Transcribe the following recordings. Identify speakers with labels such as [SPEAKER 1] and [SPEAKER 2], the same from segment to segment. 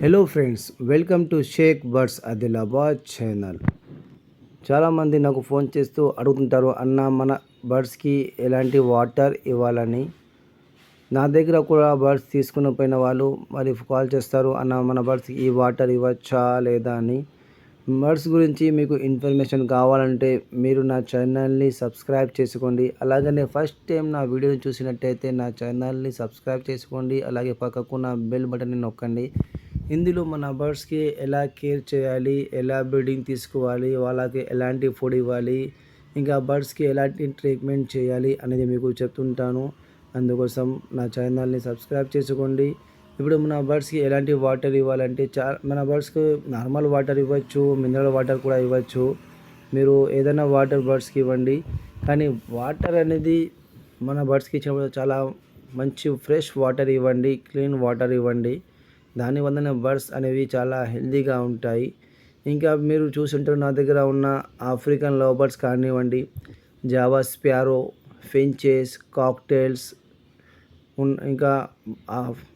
[SPEAKER 1] Hello friends welcome to Shaik birds Adilabad channel చాలామంది నాకు phone చేస్తూ అడుగుతుంటారు అన్న మన బర్డ్స్కి ఎలాంటి వాటర్ ఇవ్వాలని? నా దగ్గర కూడా బర్డ్స్ తీసుకున్న పోయిన వాళ్ళు మరి కాల్ చేస్తారు అన్న మన బర్డ్స్కి ఈ వాటర్ ఇవ్వచ్చా లేదా అని? బర్డ్స్ గురించి మీకు ఇన్ఫర్మేషన్ కావాలంటే మీరు నా ఛానల్ని సబ్స్క్రైబ్ చేసుకోండి. అలాగనే ఫస్ట్ టైం నా వీడియోని చూసినట్టయితే నా ఛానల్ని సబ్స్క్రైబ్ చేసుకోండి. అలాగే పక్కకున్న బెల్ బటన్ని నొక్కండి. ఇందులో మన బర్డ్స్కి ఎలా కేర్ చేయాలి ఎలా బ్రీడింగ్ తీసుకోవాలి వాళ్ళకి ఎలాంటి ఫుడ్ ఇవ్వాలి ఇంకా బర్డ్స్కి ఎలాంటి ట్రీట్మెంట్ చేయాలి అనేది మీకు చెప్తుంటాను. అందుకోసం నా ఛానల్ని సబ్స్క్రైబ్ చేసుకోండి. ఇప్పుడు మన బర్డ్స్కి ఎలాంటి వాటర్ ఇవ్వాలంటే చా మన బర్డ్స్కి నార్మల్ వాటర్ ఇవ్వచ్చు మినరల్ వాటర్ కూడా ఇవ్వచ్చు. మీరు ఏదైనా వాటర్ బర్డ్స్కి ఇవ్వండి. కానీ వాటర్ అనేది మన బర్డ్స్కి ఇచ్చినప్పుడు చాలా మంచి ఫ్రెష్ వాటర్ ఇవ్వండి క్లీన్ వాటర్ ఇవ్వండి. దానివల్లనే బర్డ్స్ అనేవి చాలా హెల్దీగా ఉంటాయి. ఇంకా మీరు చూసుంటారు నా దగ్గర ఉన్న ఆఫ్రికన్ లవ్ బర్డ్స్ కానివ్వండి జావా స్ప్యారో ఫెంచెస్ కాక్టైల్స్ ఇంకా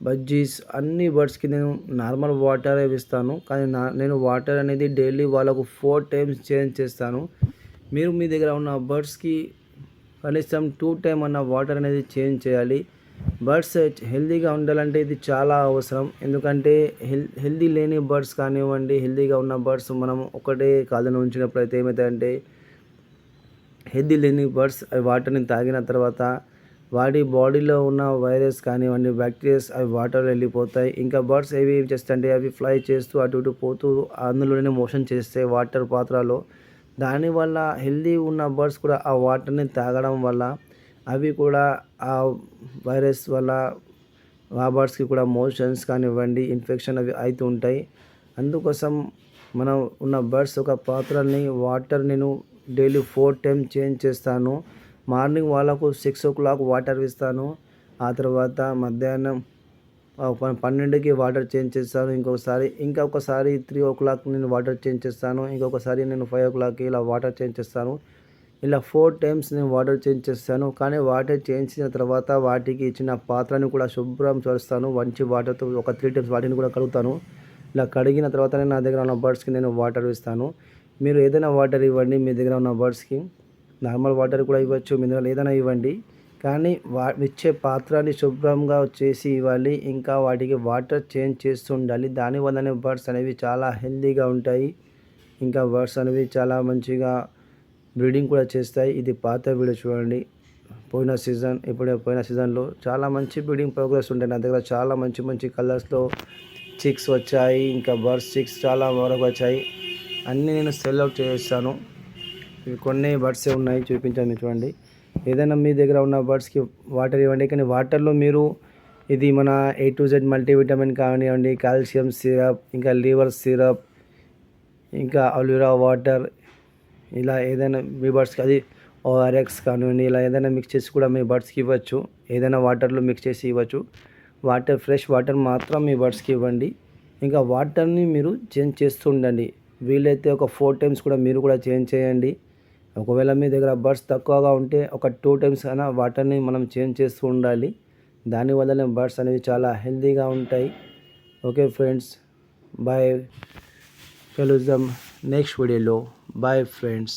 [SPEAKER 1] బజ్జీస్ అన్ని బర్డ్స్కి నేను నార్మల్ వాటర్ ఇస్తాను. కానీ నా నేను వాటర్ అనేది డైలీ వాళ్ళకు ఫోర్ టైమ్స్ చేంజ్ చేస్తాను. మీరు మీ దగ్గర ఉన్న బర్డ్స్కి కనీసం టూ టైమ్ అన్న వాటర్ అనేది చేంజ్ చేయాలి. బర్డ్స్ హెల్తీగా ఉండాలంటే ఇది చాలా అవసరం. ఎందుకంటే హెల్ హెల్తీ లేని బర్డ్స్ కానివ్వండి హెల్తీగా ఉన్న బర్డ్స్ మనం ఒకటే కాదని ఉంచినప్పుడు అయితే ఏమవుతాయంటే హెల్తీ లేని బర్డ్స్ అవి వాటర్ని తాగిన తర్వాత వాటి బాడీలో ఉన్న వైరస్ కానివ్వండి బ్యాక్టీరియాస్ అవి వాటర్లో వెళ్ళిపోతాయి. ఇంకా బర్డ్స్ ఏవి చేస్తాయంటే అవి ఫ్లై చేస్తూ అటు ఇటు పోతూ అందులోనే మోషన్ చేస్తాయి వాటర్ పాత్రలో దానివల్ల హెల్తీ ఉన్న బర్డ్స్ కూడా ఆ వాటర్ని తాగడం వల్ల అవి కూడా ఆ వైరస్ వల్ల రాబర్ట్స్కి కూడా మోషన్స్ కానివ్వండి ఇన్ఫెక్షన్ అవి అవుతూ ఉంటాయి. అందుకోసం మనం ఉన్న బర్డ్స్ ఒక పాత్రని వాటర్ నేను డైలీ ఫోర్ టైం చేంజ్ చేస్తాను. మార్నింగ్ వాళ్ళకు సిక్స్ ఓ క్లాక్ వాటర్ ఇస్తాను. ఆ తర్వాత మధ్యాహ్నం పన్నెండుకి వాటర్ చేంజ్ చేస్తాను. ఇంకొకసారి ఇంకా ఒకసారి త్రీ ఓ క్లాక్ నేను వాటర్ చేంజ్ చేస్తాను. ఇంకొకసారి నేను ఫైవ్ ఓ క్లాక్కి ఇలా వాటర్ చేంజ్ చేస్తాను. ఇలా ఫోర్ టైమ్స్ నేను వాటర్ చేంజ్ చేస్తాను కానీ వాటర్ చేంజ్ చేసిన తర్వాత వాటికి ఇచ్చిన పాత్రని కూడా శుభ్రం చేస్తాను. మంచి వాటర్తో ఒక త్రీ టైమ్స్ వాటిని కూడా కడుగుతాను. ఇలా కడిగిన తర్వాత నేను నా దగ్గర ఉన్న బర్డ్స్కి నేను వాటర్ ఇస్తాను. మీరు ఏదైనా వాటర్ ఇవ్వండి మీ దగ్గర ఉన్న బర్డ్స్కి నార్మల్ వాటర్ కూడా ఇవ్వచ్చు మినరల్ ఏదైనా ఇవ్వండి. కానీ వా ఇచ్చే పాత్రని శుభ్రంగా చేసి ఇవ్వాలి. ఇంకా వాటికి వాటర్ చేంజ్ చేస్తూ ఉండాలి. దానివల్లనే బర్డ్స్ అనేవి చాలా హెల్దీగా ఉంటాయి. ఇంకా బర్డ్స్ అనేవి చాలా మంచిగా బ్రీడింగ్ కూడా చేస్తాయి. ఇది పాత వీడియో చూడండి. పోయిన సీజన్ ఇప్పుడే పోయిన సీజన్లో చాలా మంచి బ్రీడింగ్ ప్రోగ్రెస్ ఉంటాయి. నా దగ్గర చాలా మంచి మంచి కలర్స్లో చిక్స్ వచ్చాయి. ఇంకా బర్డ్స్ చిక్స్ చాలా వరకు వచ్చాయి. అన్నీ నేను సెల్ అవుట్ చేస్తాను. ఇవి కొన్ని బర్డ్సే ఉన్నాయి చూపించాను చూడండి. ఏదైనా మీ దగ్గర ఉన్న బర్డ్స్కి వాటర్ ఇవ్వండి. కానీ వాటర్లో మీరు ఇది మన ఏ టు జెడ్ మల్టీవిటమిన్ కానివ్వండి కాల్షియం సిరప్ ఇంకా లివర్ సిరప్ ఇంకా అల్యూరా వాటర్ ఇలా ఏదైనా మీ బర్డ్స్కి అది ఓఆర్ఎక్స్ కానివ్వండి ఇలా ఏదైనా మిక్స్ చేసి కూడా మీ బర్డ్స్కి ఇవ్వచ్చు. ఏదైనా వాటర్లో మిక్స్ చేసి ఇవ్వచ్చు. వాటర్ ఫ్రెష్ వాటర్ మాత్రం మీ బర్డ్స్కి ఇవ్వండి. ఇంకా వాటర్ని మీరు చేంజ్ చేస్తూ ఉండండి. వీలైతే ఒక ఫోర్ టైమ్స్ కూడా మీరు కూడా చేంజ్ చేయండి. ఒకవేళ మీ దగ్గర బర్డ్స్ తక్కువగా ఉంటే ఒక టూ టైమ్స్ అయినా వాటర్ని మనం చేంజ్ చేస్తూ ఉండాలి. దానివల్లనే బర్డ్స్ అనేవి చాలా హెల్తీగా ఉంటాయి. Okay friends bye. కలుద్దాం నెక్స్ట్ వీడియోలో బాయ్ ఫ్రెండ్స్